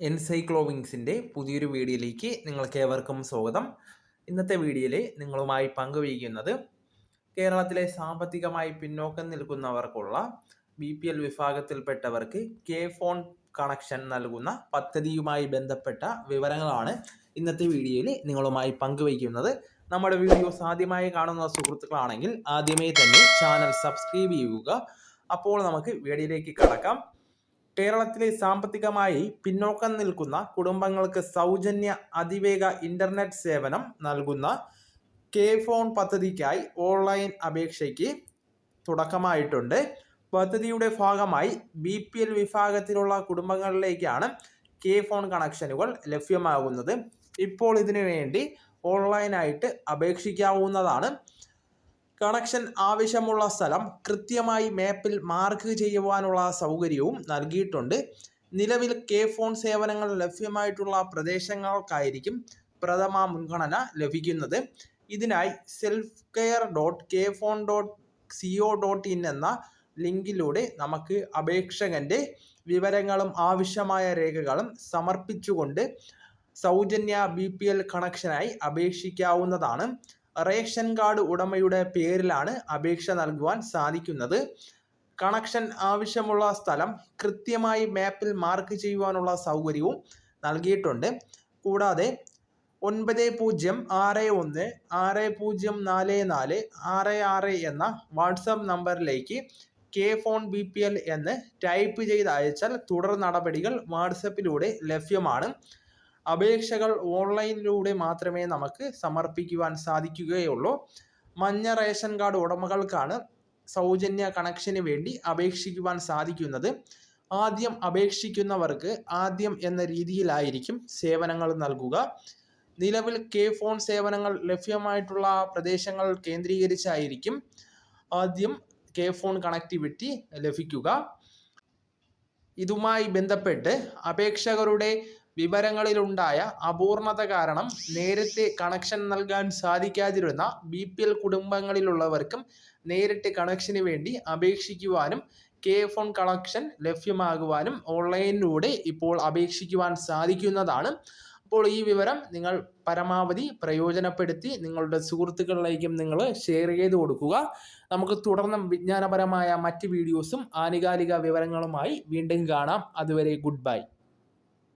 എൻസൈക്ലോവിങ്സിന്റെ പുതിയൊരു വീഡിയോയിലേക്ക് നിങ്ങൾക്ക് ഏവർക്കും സ്വാഗതം. ഇന്നത്തെ വീഡിയോയിൽ നിങ്ങളുമായി പങ്കുവയ്ക്കുന്നത് കേരളത്തിലെ സാമ്പത്തികമായി പിന്നോക്കം നിൽക്കുന്നവർക്കുള്ള ബി പി എൽ വിഭാഗത്തിൽപ്പെട്ടവർക്ക് കെ ഫോൺ കണക്ഷൻ നൽകുന്ന പദ്ധതിയുമായി ബന്ധപ്പെട്ട വിവരങ്ങളാണ് ഇന്നത്തെ വീഡിയോയിൽ നിങ്ങളുമായി പങ്കുവയ്ക്കുന്നത്. നമ്മുടെ വീഡിയോസ് ആദ്യമായി കാണുന്ന സുഹൃത്തുക്കളാണെങ്കിൽ ആദ്യമേ തന്നെ ചാനൽ സബ്സ്ക്രൈബ് ചെയ്യുക. അപ്പോൾ നമുക്ക് വീഡിയോയിലേക്ക് കടക്കാം. കേരളത്തിലെ സാമ്പത്തികമായി പിന്നോക്കം നിൽക്കുന്ന കുടുംബങ്ങൾക്ക് സൗജന്യ അതിവേഗ ഇന്റർനെറ്റ് സേവനം നൽകുന്ന കെ ഫോൺ പദ്ധതിക്കായി ഓൺലൈൻ അപേക്ഷയ്ക്ക് തുടക്കമായിട്ടുണ്ട്. പദ്ധതിയുടെ ഭാഗമായി ബി പി എൽ വിഭാഗത്തിലുള്ള കുടുംബങ്ങളിലേക്കാണ് കെ ഫോൺ കണക്ഷനുകൾ ലഭ്യമാകുന്നത്. ഇപ്പോൾ ഇതിനു വേണ്ടി ഓൺലൈനായിട്ട് അപേക്ഷിക്കാവുന്നതാണ്. കണക്ഷൻ ആവശ്യമുള്ള സ്ഥലം കൃത്യമായി മാപ്പിൽ മാർക്ക് ചെയ്യുവാനുള്ള സൗകര്യവും നൽകിയിട്ടുണ്ട്. നിലവിൽ കെ ഫോൺ സേവനങ്ങൾ ലഭ്യമായിട്ടുള്ള പ്രദേശങ്ങൾക്കായിരിക്കും പ്രഥമ മുൻഗണന ലഭിക്കുന്നത്. ഇതിനായി self care dot K FON dot co dot in എന്ന ലിങ്കിലൂടെ നമുക്ക് അപേക്ഷകന്റെ വിവരങ്ങളും ആവശ്യമായ രേഖകളും സമർപ്പിച്ചുകൊണ്ട് സൗജന്യ ബി പി എൽ കണക്ഷനായി അപേക്ഷിക്കാവുന്നതാണ്. റേഷൻ കാർഡ് ഉടമയുടെ പേരിലാണ് അപേക്ഷ നൽകുവാൻ സാധിക്കുന്നത്. കണക്ഷൻ ആവശ്യമുള്ള സ്ഥലം കൃത്യമായി മാപ്പിൽ മാർക്ക് ചെയ്യുവാനുള്ള സൗകര്യവും നൽകിയിട്ടുണ്ട്. കൂടാതെ ഒൻപത് പൂജ്യം ആറ് ഒന്ന് ആറ് പൂജ്യം നാല് നാല് ആറ് ആറ് എന്ന വാട്സപ്പ് നമ്പറിലേക്ക് K phone B P L എന്ന് ടൈപ്പ് ചെയ്ത് അയച്ചാൽ തുടർ നടപടികൾ വാട്സപ്പിലൂടെ ലഭ്യമാണ്. അപേക്ഷകൾ ഓൺലൈനിലൂടെ മാത്രമേ നമുക്ക് സമർപ്പിക്കുവാൻ സാധിക്കുകയുള്ളൂ. മഞ്ഞ റേഷൻ കാർഡ് ഉടമകൾക്കാണ് സൗജന്യ കണക്ഷന് വേണ്ടി അപേക്ഷിക്കുവാൻ സാധിക്കുന്നത്. ആദ്യം അപേക്ഷിക്കുന്നവർക്ക് ആദ്യം എന്ന രീതിയിലായിരിക്കും സേവനങ്ങൾ നൽകുക. നിലവിൽ കെ ഫോൺ സേവനങ്ങൾ ലഭ്യമായിട്ടുള്ള പ്രദേശങ്ങൾ കേന്ദ്രീകരിച്ചായിരിക്കും ആദ്യം കെ ഫോൺ കണക്ടിവിറ്റി ലഭിക്കുക. ഇതുമായി ബന്ധപ്പെട്ട് അപേക്ഷകരുടെ വിവരങ്ങളിലുണ്ടായ അപൂർണത കാരണം നേരത്തെ കണക്ഷൻ നൽകാൻ സാധിക്കാതിരുന്ന ബി പി എൽ കുടുംബങ്ങളിലുള്ളവർക്കും നേരിട്ട് കണക്ഷന് വേണ്ടി അപേക്ഷിക്കുവാനും കെ ഫോൺ കണക്ഷൻ ലഭ്യമാകുവാനും ഓൺലൈനിലൂടെ ഇപ്പോൾ അപേക്ഷിക്കുവാൻ സാധിക്കുന്നതാണ്. അപ്പോൾ ഈ വിവരം നിങ്ങൾ പരമാവധി പ്രയോജനപ്പെടുത്തി നിങ്ങളുടെ സുഹൃത്തുക്കളിലേക്കും നിങ്ങൾ ഷെയർ ചെയ്ത് കൊടുക്കുക. നമുക്ക് തുടർന്നും വിജ്ഞാനപരമായ മറ്റ് വീഡിയോസും ആനുകാലിക വിവരങ്ങളുമായി വീണ്ടും കാണാം. അതുവരെ ഗുഡ് ബൈ